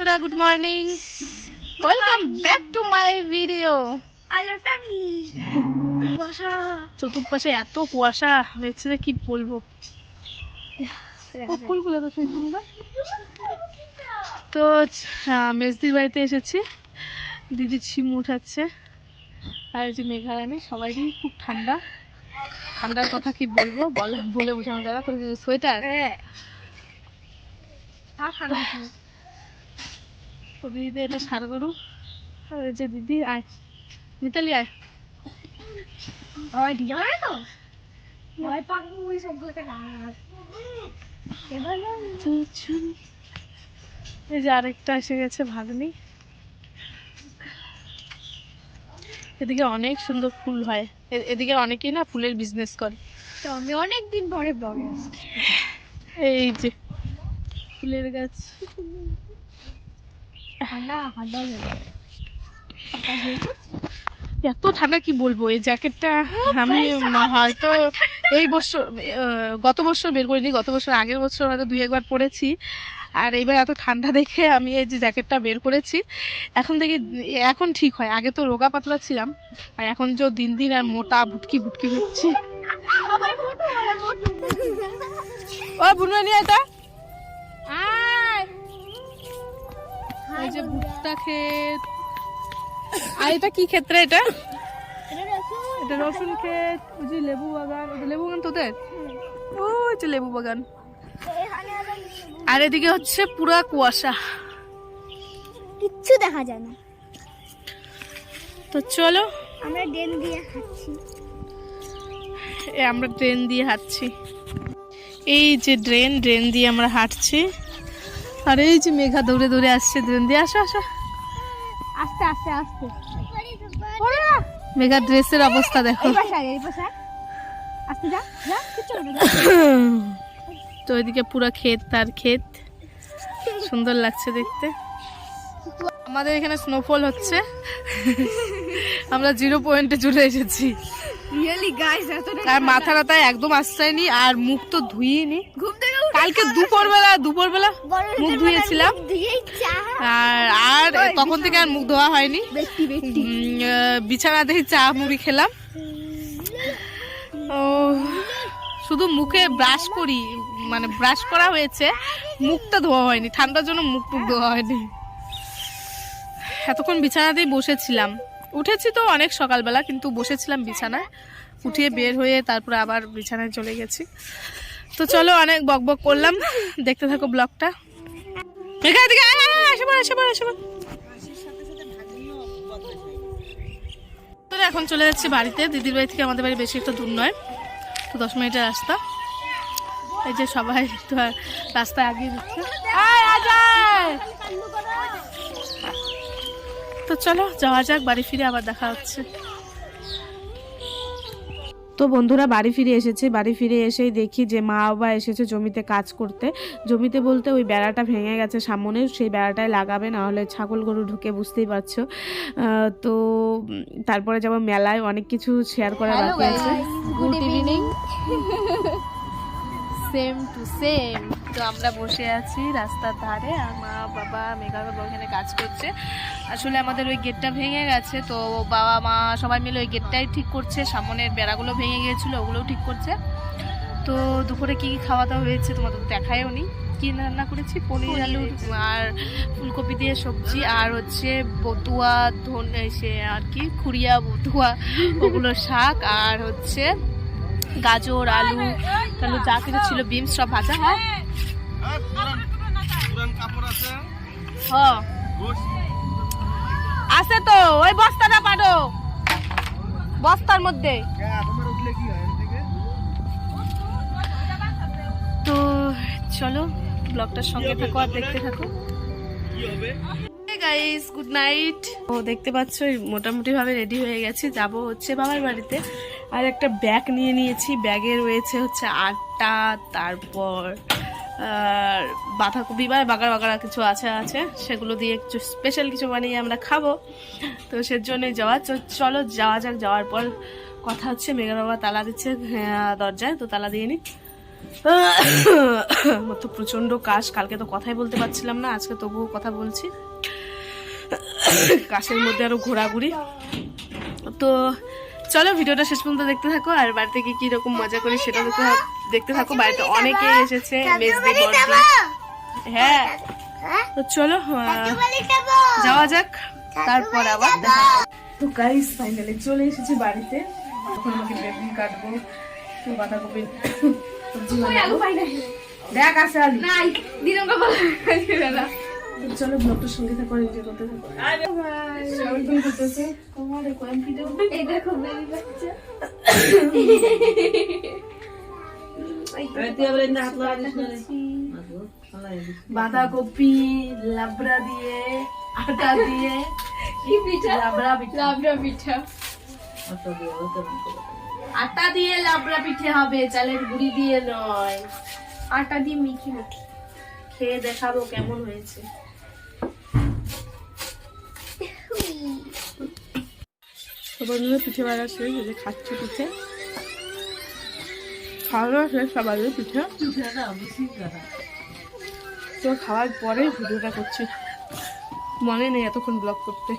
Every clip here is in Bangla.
বন্ধুরা good morning welcome back to my video চতুর্পাশে এত কুয়াশা হয়েছে যে কি বলব? ফুলগুলো তো সুন্দর। তো মেজদির বাড়িতে এসেছি। দিদি ছিম উঠাচ্ছে। আর যে মেঘারানি সবাইকে খুব ঠান্ডা। ঠান্ডার কথা কি বলব? বলে বলে বোঝানো যাবে তোর সোয়েটার তো দিদিদের এটা সার করু। আর যে দিদি আয়। মিতালি আয়। তো। এই যে আরেকটা এসে গেছে ভাগ্নি। এদিকে অনেক সুন্দর ফুল হয়। এদিকে অনেকেই না ফুলের বিজনেস করে। আমি অনেক দিন পরে ব্লগে এই যে ফুলের গাছ। এত ঠান্ডা কি বলব? এই জ্যাকেটটা আমি হয়তো এই বছর গত বছর বের করিনি গত বছর আগের বছর হয়তো দুই একবার পরেছি। আর এইবার এত ঠান্ডা দেখে আমি এই যে জ্যাকেটটা বের করেছি। এখন থেকে এখন ঠিক হয়। আগে তো রোগা পাতলা ছিলাম আর এখন যে দিন দিন আর মোটা ভুটকি ভুটকি হচ্ছি। ও বুনবানি এটা যে ভুট্টা ক্ষেত। আর এটা কি ক্ষেত্রে এটা? এটা রসুন ক্ষেত ওই যে লেবু বাগান। ওটা লেবু বাগান তোদের? ওই যে লেবু বাগান। আর এদিকে হচ্ছে পুরা কুয়াশা। কিচ্ছু দেখা যায় না। তো চলো। আমরা ড্রেন দিয়ে খাচ্ছি এ আমরা ট্রেন দিয়ে হাঁটছি। এই যে ড্রেন ড্রেন দিয়ে আমরা হাঁটছি। আর এই যে মেঘা দৌড়ে দৌড়ে আসছে ড্রেন দিয়ে। আসো আসো। আস্তে আস্তে আস্তে। মেঘা ড্রেসের অবস্থা দেখো। না। তো ওইদিকে পুরো ক্ষেত তার ক্ষেত। সুন্দর লাগছে দেখতে। আমাদের এখানে স্নোফল হচ্ছে। আমরা জিরো পয়েন্টে চলে এসেছি। আর মাথা টাথা একদম আসছাইনি আর মুখ তো ধুইনি ঘুম থেকে কালকে দুপুর বেলা দুপুর বেলা মুখ ধুয়েছিলাম। আর আর তখন থেকে আর মুখ ধোয়া হয়নি। বিছানাতেই চা মুড়ি খেলাম। ও শুধু মুখে ব্রাশ করি মানে ব্রাশ করা হয়েছে মুখটা ধোয়া হয়নি। ঠান্ডার জন্য মুখ টুক ধোয়া হয়নি। এতক্ষণ বিছানাতেই বসেছিলাম। উঠেছি তো অনেক সকালবেলা কিন্তু বসেছিলাম বিছানায়। উঠিয়ে বের হয়ে তারপরে আবার বিছানায় চলে গেছি। তো চলো অনেক বক বক করলাম। দেখতে থাকো ব্লগটা। তোরা এখন চলে যাচ্ছি বাড়িতে। দিদির বাড়ি থেকে আমাদের বাড়ি বেশি একটা দূর নয়। তো দশ মিনিটের রাস্তা। এই যে সবাই একটু আর রাস্তায় আগিয়ে দিচ্ছে। তো চলো, যাওয়া যাক, বাড়ি ফিরে আবার দেখা হচ্ছে। তো বন্ধুরা বাড়ি ফিরে এসেছে। বাড়ি ফিরে এসেই দেখি যে মা বাবা এসেছে জমিতে কাজ করতে। জমিতে বলতে ওই বেড়াটা ভেঙে গেছে সামনে সেই বেড়াটায় লাগাবে না হলে ছাগল গরু ঢুকে বুঝতেই পারছ। তো তারপরে যাব মেলায় অনেক কিছু শেয়ার করা বাকি আছে। Good evening same to same. তো আমরা বসে আছি রাস্তার ধারে আর মা বাবা মেঘা বাবা ওখানে কাজ করছে। আসলে আমাদের ওই গেটটা ভেঙে গেছে তো বাবা মা সবাই মিলে ওই গেটটাই ঠিক করছে। সামনের বেড়াগুলো ভেঙে গিয়েছিল ওগুলোও ঠিক করছে। তো দুপুরে কি কী খাওয়া দাওয়া হয়েছে তোমাদের দেখায়ও নি। কি রান্না করেছি? পনির আলু আর ফুলকপি দিয়ে সবজি আর হচ্ছে বতুয়া ধনে সে আর কি খুরিয়া বতুয়া ওগুলো শাক আর হচ্ছে গাজর, আলু, তাহলে যা কিছু ছিল বিমস সব ভাজা হ্যাঁ। আছে তো, ওই বস্তাটা পাঠো বস্তার মধ্যে। তো চলো, ব্লগটার সঙ্গে থাকো আর দেখতে থাকো। গাইস গুড নাইট ও, দেখতে পাচ্ছ মোটামুটি ভাবে রেডি হয়ে গেছি। যাব হচ্ছে বাবার বাড়িতে। আর একটা ব্যাগ নিয়ে নিয়েছি। ব্যাগে রয়েছে হচ্ছে আটা তারপর, আর বাঁধাকপি বা বাগার বাগারা কিছু আছে আছে। সেগুলো দিয়ে কিছু স্পেশাল কিছু বানিয়ে আমরা খাব। তো সেজন্যই যাওয়া। চলো, যাওয়া যাক। যাওয়ার পর কথা হচ্ছে মেঘা বাবা তালা দিচ্ছে দরজায়। তো তালা দিয়ে নি। তো প্রচণ্ড কাশ। কালকে তো কথাই বলতে পারছিলাম না, আজকে তবুও কথা বলছি। কাশের মধ্যে আরও ঘোরাঘুরি। তো চলো ভিডিওটা শেষ পর্যন্ত দেখতে থাকো আর বাড়িতে গিয়ে কি রকম মজা করি সেটা দেখতে থাক- দেখতে থাকো। বাড়িতে অনেকে এসেছে মেজদি হ্যাঁ। তো চলো যাওয়া যাক তারপর আবার তো গাইস ফাইনালি চলে এসেছি বাড়িতে। এখন আমাকে বেগুন কাটবো তো বাঁধাকপি। সবজি বানাবো দেখ আছে আলু। তো চলো ব্লগটার সঙ্গে থাকো এনজয় করতে থাকো বাঁধাকপি লাবড়া দিয়ে আটা দিয়ে। কি পিঠা? লাবড়া পিঠা। লাবড়া পিঠা। আটা দিয়ে লাবড়া পিঠে হবে চালের গুঁড়ি দিয়ে নয়। আটা দিয়ে মিঠি মিঠি। খেয়ে দেখাবো কেমন হয়েছে। মিলে পিঠে বাড়া শেষ, এই যে খাচ্ছে পিঠে। খাওয়া শেষ সবাই পিঠে। তো খাওয়ার পরে ভিডিওটা করছি। মনে নেই এতক্ষণ ব্লগ করতে।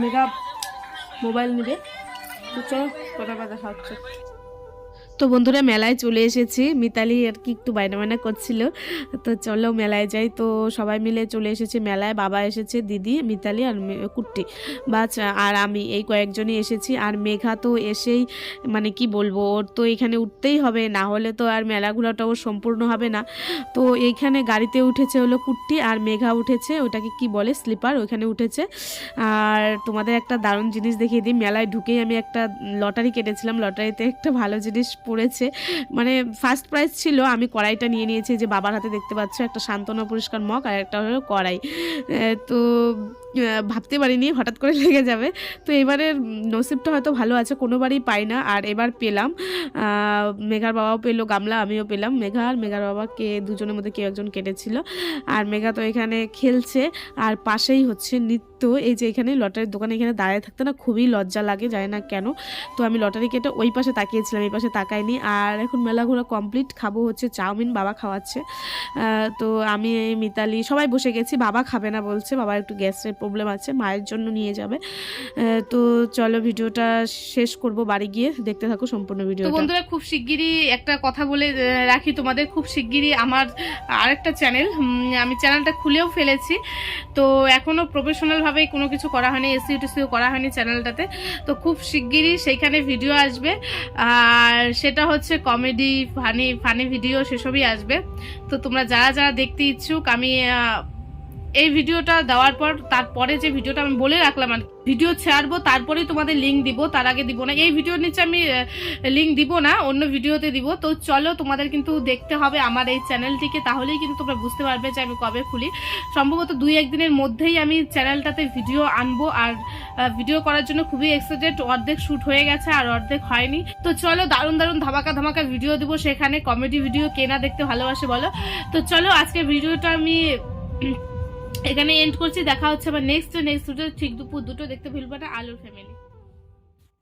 মেঘা মোবাইল নিবে। তো চলো কথা কথা হচ্ছে। তো বন্ধুরা মেলায় চলে এসেছি। মিতালি আর কি একটু বাইনা বাইনা করছিল। তো চলো মেলায় যাই। তো সবাই মিলে চলে এসেছি মেলায়। বাবা এসেছে, দিদি, মিতালি আর কুট্টি। বাচ, আর আমি, এই কয়েকজনই এসেছি। আর মেঘা তো এসেই মানে কি বলব, ওর তো এখানে উঠতেই হবে। না হলে তো আর মেলা ঘোরাটাও সম্পূর্ণ হবে না। তো এইখানে গাড়িতে উঠেছে হলো কুট্টি আর মেঘা উঠেছে। ওটাকে কি বলে? স্লিপার ওইখানে উঠেছে। আর তোমাদের একটা দারুণ জিনিস দেখিয়ে দিই। মেলায় ঢুকেই আমি একটা লটারি কেটেছিলাম। লটারিতে একটা ভালো জিনিস পড়েছে। মানে ফার্স্ট প্রাইজ ছিল, আমি কড়াইটা নিয়ে নিয়েছি যে বাবার হাতে দেখতে পাচ্ছ, একটা সান্ত্বনা পুরস্কার মগ আর একটা হলো কড়াই। তো ভাবতে পারিনি, হঠাৎ করে লেগে যাবে। তো এবারের নসিবটা হয়তো ভালো আছে, কোনোবারই পাই না, আর এবার পেলাম। মেঘার বাবাও পেল, গামলা আমিও পেলাম। মেঘা আর মেঘার বাবাকে দুজনের মধ্যে কেউ একজন কেটেছিল। আর মেঘা তো এখানে খেলছে, আর পাশেই হচ্ছে নৃত্য। এই যে এখানে লটারির দোকানে এখানে দাঁড়িয়ে থাকতে না খুবই লজ্জা লাগে, জানি না কেন। তো আমি লটারি কেটে ওই পাশে তাকিয়েছিলাম, এই পাশে তাকাইনি আর এখন মেলা ঘোরা কমপ্লিট খাব হচ্ছে চাউমিন বাবা খাওয়াচ্ছে। তো আমি এই মিতালি সবাই বসে গেছি। বাবা খাবে না বলছে বাবার একটু গ্যাসের প্রবলেম আছে মায়ের জন্য নিয়ে যাবে। তো চলো ভিডিওটা শেষ করব বাড়ি গিয়ে। দেখতে থাকো সম্পূর্ণ ভিডিও বন্ধুরা খুব শিগগিরই একটা কথা বলে রাখি তোমাদের। খুব শিগগিরই আমার আরেকটা চ্যানেল আমি চ্যানেলটা খুলেও ফেলেছি। তো এখনও প্রফেশনাল ভাবে কোনো কিছু করা হয়নি এসিও টেসিও করা হয়নি চ্যানেলটাতে তো খুব শিগগিরই সেইখানে ভিডিও আসবে। আর সেটা হচ্ছে কমেডি ফানি ফানি ভিডিও সেসবই আসবে। তো তোমরা যারা যারা দেখতে ইচ্ছুক, আমি এই ভিডিওটা দেওয়ার পর, তারপরে যে ভিডিওটা আমি বলে রাখলাম, আর ভিডিও ছাড়বো, তারপরেই তোমাদের লিঙ্ক দিব, তার আগে দিব না। এই ভিডিওর নিচে আমি লিঙ্ক দিব না, অন্য ভিডিওতে দিব। তো চলো, তোমাদের কিন্তু দেখতে হবে আমার এই চ্যানেলটিকে তাহলেই কিন্তু তোমরা বুঝতে পারবে যে আমি কবে খুলি। সম্ভবত দুই একদিনের মধ্যেই আমি চ্যানেলটাতে ভিডিও আনব, আর ভিডিও করার জন্য খুবই এক্সাইটেড অর্ধেক শ্যুট হয়ে গেছে, আর অর্ধেক হয়নি। তো চলো, দারুণ দারুণ ধামাকা ধামাকা ভিডিও দিব সেখানে। কমেডি ভিডিও কেনা দেখতে ভালোবাসে বলো। তো চলো আজকে ভিডিওটা আমি এখানে এন্ড করছি, দেখা হচ্ছে আবার নেক্সট নেক্সট ঠিক দুপুর দুটো দেখতে ভুলবো না, আলুর ফ্যামিলি